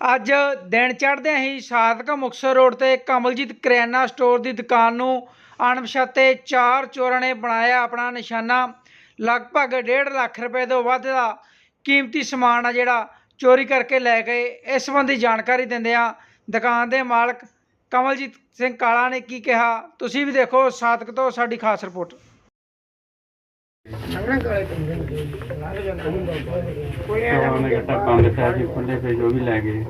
ਅੱਜ ਦਿਨ ਚੜ੍ਹਦਿਆਂ ਹੀ ਸਾਦਕ ਮੁਕਤਸਰ ਰੋਡ ਤੇ ਕਮਲਜੀਤ ਕਰਿਆਨਾ ਸਟੋਰ ਦੀ ਦੁਕਾਨ ਨੂੰ ਅਣਪਛਾਤੇ ਚਾਰ ਚੋਰਾਂ ਨੇ ਬਣਾਇਆ ਆਪਣਾ ਨਿਸ਼ਾਨਾ। ਲਗਭਗ 1.5 ਲੱਖ ਰੁਪਏ ਤੋਂ ਵੱਧ ਦਾ ਕੀਮਤੀ ਸਮਾਨ ਆ ਜਿਹੜਾ ਚੋਰੀ ਕਰਕੇ ਲੈ ਗਏ ਇਸ ਸੰਬੰਧੀ ਜਾਣਕਾਰੀ ਦਿੰਦਿਆਂ ਦੁਕਾਨ ਦੇ ਮਾਲਕ ਕਮਲਜੀਤ ਸਿੰਘ ਕਾਲਾ ਨੇ ਕੀ ਕਿਹਾ। ਤੁਸੀਂ ਵੀ ਦੇਖੋ ਸਾਦਕ ਤੋਂ ਸਾਡੀ ਖਾਸ ਰਿਪੋਰਟ। ਚੌਹਾਂ ਨੇ ਘਟਾ ਬੰਦ ਪਿਆ ਸੀ ਖੁੱਲੇ ਪਏ ਜੋ ਵੀ ਲੈ ਗਏ।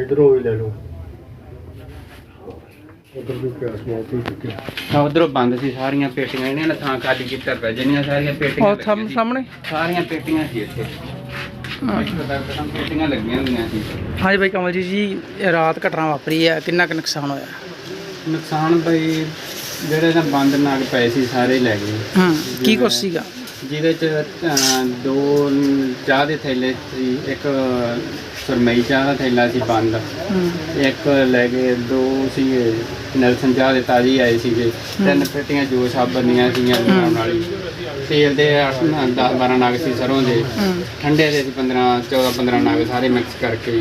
ਇਧਰੋਂ ਵੀ ਲੈ ਲਓ ਉਧਰ ਵੀ ਉਧਰੋਂ ਬੰਦ ਸੀ ਸਾਰੀਆਂ ਪੇਟੀਆਂ ਇਹਨਾਂ ਨੇ ਥਾਂ ਖਾਲੀ ਕੀਤਾ ਪਿਆ ਜਿੰਨੀਆਂ ਸਾਰੀਆਂ ਪੇਟੀਆਂ ਲੱਗੀਆਂ ਸੀ, ਸਾਹਮਣੇ? ਸਾਰੀਆਂ ਪੇਟੀਆਂ ਸੀ ਇੱਥੇ। ਪੇਟੀਆਂ ਲੱਗੀਆਂ ਹੁੰਦੀਆਂ ਸੀ। ਹਾਂਜੀ ਬਾਈ ਕਮਲਜੀਤ ਜੀ ਇਹ ਰਾਤ ਘਟਨਾ ਵਾਪਰੀ ਹੈ ਕਿੰਨਾ ਕੁ ਨੁਕਸਾਨ ਹੋਇਆ? ਨੁਕਸਾਨ ਬਈ ਜਿਹੜੇ ਤਾਂ ਬੰਦ ਨਾਗ ਪਏ ਸੀ ਸਾਰੇ ਲੈ ਗਏ। ਹੂੰ ਕੀ ਕੁਛ ਸੀਗਾ? ਜਿਹਦੇ ਚ ਅਹ, ਦੋ ਚਾਹ ਦੇ ਥੈਲੇ ਸੀ ਇੱਕ ਸੁਰਮਈ ਚਾਹ ਦਾ ਥੈਲਾ ਸੀ ਬੰਦ। ਇੱਕ ਲੈ ਗਏ ਦੋ ਸੀਗੇ ਨੈਲਸਨ ਚਾਹ ਦੇ ਤਾਜੀ ਆਏ ਸੀਗੇ। ਤਿੰਨ ਪੇਟੀਆਂ ਜੋ ਸਾਬਣ ਦੀਆਂ ਸੀਗੀਆਂ ਬਣਾਉਣ ਵਾਲੀ ਤੇਲ ਦੇ 10 12 ਨਗ ਸੀ ਸਰੋਂ ਦੇ। ਠੰਡੇ ਦੇ ਸੀ 15 14 15 ਨਗ ਸਾਰੇ ਮਿਕਸ ਕਰਕੇ।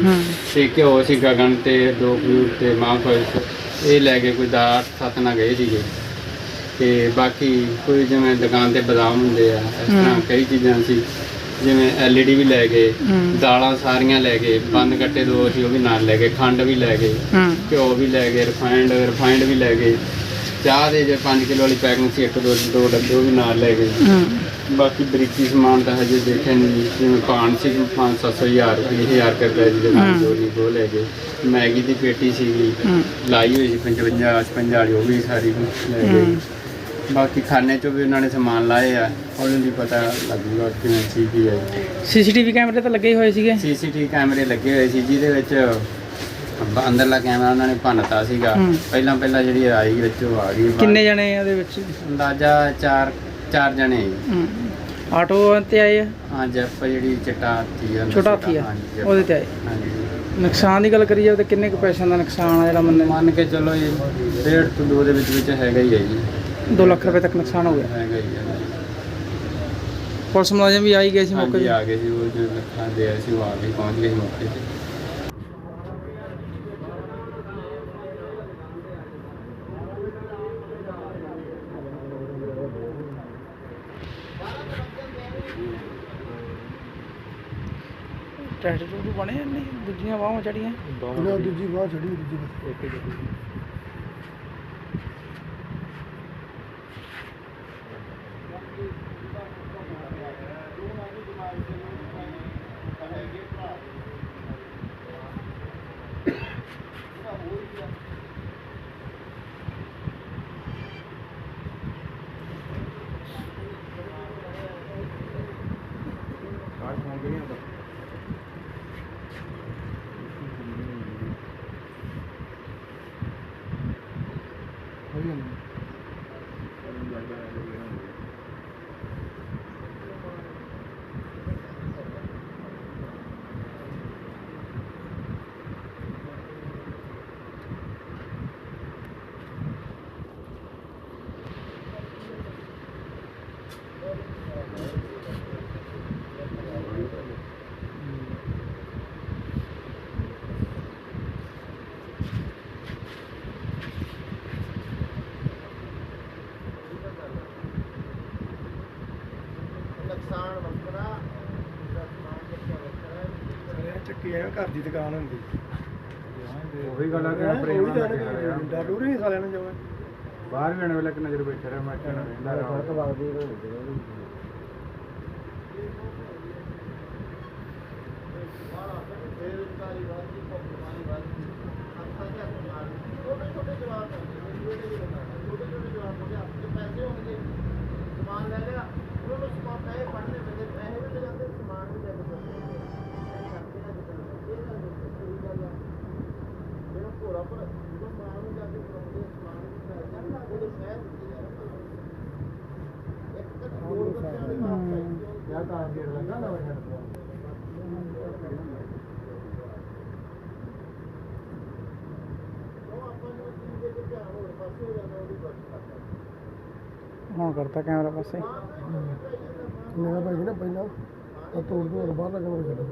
ਤੇ ਘਿਓ ਸੀ ਗਗਨ ਤੇ ਦੋ ਕਿਊਬ ਤੇ ਮਾਫ ਇਹ ਲੈ ਕੇ ਕੋਈ 10 7 ਨਗ ਇਹ ਸੀਗੇ। ਤੇ ਬਾਕੀ ਕੋਈ ਜਿਵੇਂ ਦੁਕਾਨ ਤੇ ਬਦਾਮ ਹੁੰਦੇ ਆ ਇਸ ਤਰ੍ਹਾਂ। ਕਈ ਚੀਜ਼ਾਂ ਸੀ। ਜਿਵੇਂ ਐਲਈਡੀ ਵੀ ਲੈ ਗਏ ਦਾਲਾਂ ਸਾਰੀਆਂ ਲੈ ਗਏ ਬੰਦ ਕੱਟੇ ਦੋ ਸੀ ਉਹ ਵੀ ਨਾਲ ਲੈ ਗਏ ਖੰਡ ਵੀ ਲੈ ਗਏ ਘਿਓ ਵੀ ਲੈ ਗਏ ਰਿਫਾਈਂਡ ਰਿਫਾਈਂਡ ਵੀ ਲੈ ਗਏ। ਚਾਹ ਦੇ ਜੇ 5 ਕਿਲੋ ਵਾਲੀ ਪੈਕਿੰਗ ਸੀ ਇੱਕ ਦੋ ਦੋ ਡੱਬੇ ਉਹ ਵੀ ਨਾਲ ਲੈ ਗਏ। ਬਾਕੀ ਬਰੀਕੀ ਸਮਾਨ ਤਾਂ ਹਜੇ ਦੇਖਿਆ ਨਹੀਂ ਜਿਵੇਂ ਪਾਣ ਸੀ 5-700 ਹਜ਼ਾਰ ਰੁਪਏ ਹਜ਼ਾਰ ਰੁਪਏ ਪੈ ਜਿਹਦੇ ਨਾਲ। ਜੋ ਨਹੀਂ ਉਹ ਲੈ ਗਏ। ਮੈਗੀ ਦੀ ਪੇਟੀ ਸੀਗੀ ਲਾਈ ਹੋਈ ਸੀ 55 55 ਵਾਲੀ ਉਹ ਵੀ ਸਾਰੀ ਲੈ ਗਏ। ਬਾਕੀ ਖਾਣੇ ਚੋਂ ਵੀ ਉਹਨਾਂ ਨੇ ਸਮਾਨ ਲਾਏ ਆ ਹੌਲੀ ਹੌਲੀ ਪਤਾ ਲੱਗੂਗਾ ਕਿਵੇਂ ਸੀ ਕੀ ਹੈ। ਸੀਸੀਟੀਵੀ ਕੈਮਰੇ ਤਾਂ ਲੱਗੇ ਹੀ ਹੋਏ ਸੀਗੇ। ਸੀਸੀਟੀਵੀ ਕੈਮਰੇ ਲੱਗੇ ਹੋਏ ਸੀ ਜਿਹਦੇ ਵਿੱਚ ਬ- ਅੰਦਰਲਾ ਕੈਮਰਾ ਉਹਨਾਂ ਨੇ ਭੰਨਤਾ ਸੀਗਾ। ਹੂੰ। ਪਹਿਲਾਂ ਪਹਿਲਾਂ ਜਿਹੜੀ ਆਈ ਵਿੱਚ ਉਹ ਆ ਗਈ। ਕਿੰਨੇ ਜਣੇ ਆ ਉਹਦੇ ਵਿੱਚ? ਅੰਦਾਜ਼ਾ ਚਾਰ ਚਾਰ ਜਣੇ ਆਟੋ ਤੇ ਆਏ ਆ? ਹਾਂ ਜੱਪ ਜਿਹੜੀ ਚਟਾ ਹਾਥੀ ਆ ਛੋਟਾ ਹਾਥੀ ਆ। ਹਾਂਜੀ, ਜੱਪ। ਉਹਦੇ ਤੇ ਆਏ। ਹਾਂਜੀ। ਨੁਕਸਾਨ ਦੀ ਗੱਲ ਕਰੀ ਜਾਵੇ ਤਾਂ ਕਿੰਨੇ ਕੁ ਪੈਸਿਆਂ ਦਾ ਨੁਕਸਾਨ ਆ ਜਿਹੜਾ ਮੰਨੇ? ਮੰਨ ਕੇ ਚਲੋ ਇਹ ਡੇਢ ਤੋਂ ਦੋ ਦੇ ਵਿੱਚ ਵਿੱਚ ਹੈਗਾ ਹੀ ਹੈ ਜੀ। 2 ਲੱਖ ਰੁਪਏ ਤੱਕ ਨੁਕਸਾਨ ਹੋ ਗਿਆ। ਹੈਗਾ ਹੀ ਹੈ ਪੁਲਿਸ ਮੁਲਾਜ਼ਮ ਵੀ ਆਈ ਗਏ ਸੀ ਮੌਕੇ ਹਾਂਜੀ ਤੇ। ਆ ਗਏ ਸੀ ਉਹ ਜੋ ਲੱਖਾਂ ਦੇ ਆਏ ਸੀ ਉਹ ਆ ਗਏ ਪਹੁੰਚ ਗਏ ਸੀ ਮੌਕੇ ਤੇ। ਟੈਸਟ ਟੂਟ ਬਣੇ ਆ ਨਹੀਂ? ਦੂਜੀਆਂ ਬਾਹਾਂ ਚੜੀਆਂ ਉਹਨਾਂ ਦੂਜੀ ਬਾਹ ਛੜੀ ਦੂਜੀ ਬਾਹ। ਚੱਕੀ ਐ ਘਰ ਦੀ ਦੁਕਾਨ ਹੁੰਦੀ। ਉਹੀ ਗੱਲ ਆ ਕਿ ਉਹੀ ਪ੍ਰੇਮ ਤਾਂ ਕਿ ਡਾਡੂ ਨਹੀਂ ਸਾਲਿਆਂ ਨੂੰ ਜਾਵੇ। ਬਾਹਰ ਵੀ ਆਣ ਵੇਲੇ ਕਿ ਨਜ਼ਰ ਬੈਠਾ ਰਿਹਾ ਮੈਂ ਕਿਹਾ ਰਹਿੰਦਾ ਰਿਹਾ ਯਾ ਤਾਂ ਗੇੜ ਲੱਗਾ ਨਾ ਹੁਣ ਕਰਤਾ ਕੈਮਰਾ ਪਾਸੇ ਨਿਗਾਹ ਪੈ ਗਈ ਨਾ ਪਹਿਲਾਂ ਤਾਂ ਤੋੜ ਤੋੜ ਬਾਹਰ ਲੱਗਣਾ ਛੱਡ